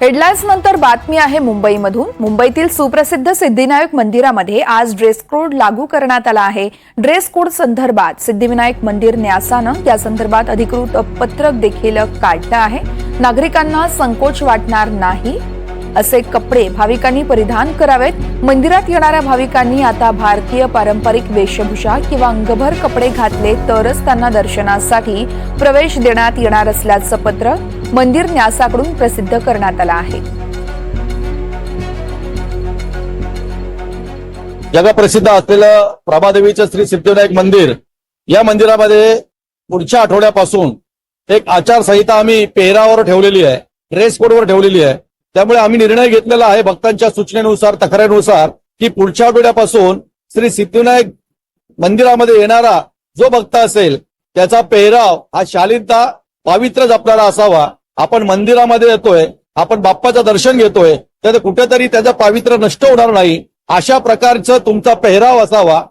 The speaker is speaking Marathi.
हेडलाईन्स नंतर बातमी आहे मुंबईमधून. मुंबईतील सुप्रसिद्ध सिद्धिविनायक मंदिरामध्ये आज ड्रेस कोड लागू करण्यात आला आहे. ड्रेस कोड संदर्भात सिद्धिविनायक मंदिर न्यासानं या संदर्भात अधिकृत पत्रक देखील काढलं आहे. नागरिकांना संकोच वाटणार नाही असे कपडे भाविकांनी परिधान करावेत. मंदिरात येणाऱ्या भाविकांनी आता भारतीय पारंपरिक वेशभूषा किंवा अंगभर कपडे घातले तरच त्यांना दर्शनासाठी प्रवेश देण्यात येणार असल्याचं पत्र मंदिर न्यासाकडून प्रसिद्ध करण्यात आलं आहे. जगप्रसिद्ध असलेलं प्रभादेवीचं श्री सिद्धिविनायक मंदिर या मंदिरामध्ये पुढच्या आठवड्यापासून एक आचारसंहिता आम्ही पेहरावर ठेवलेली आहे ड्रेस कोडवर ठेवलेली आहे. त्यामुळे आम्ही निर्णय घेतलेला आहे भक्तांच्या सूचनेनुसार तक्रारीनुसार की पुढच्या आठवड्यापासून श्री सिद्धिविनायक मंदिरामध्ये येणारा जो भक्त असेल त्याचा पेहराव हा शालीनता पावित्र जपणारा असावा. आपण मंदिरामध्ये येतोय आपण बाप्पाचं दर्शन घेतोय तर कुठेतरी त्याचं पावित्र्य नष्ट होणार नाही. अशा प्रकारचं तुमचा पेहराव असावा.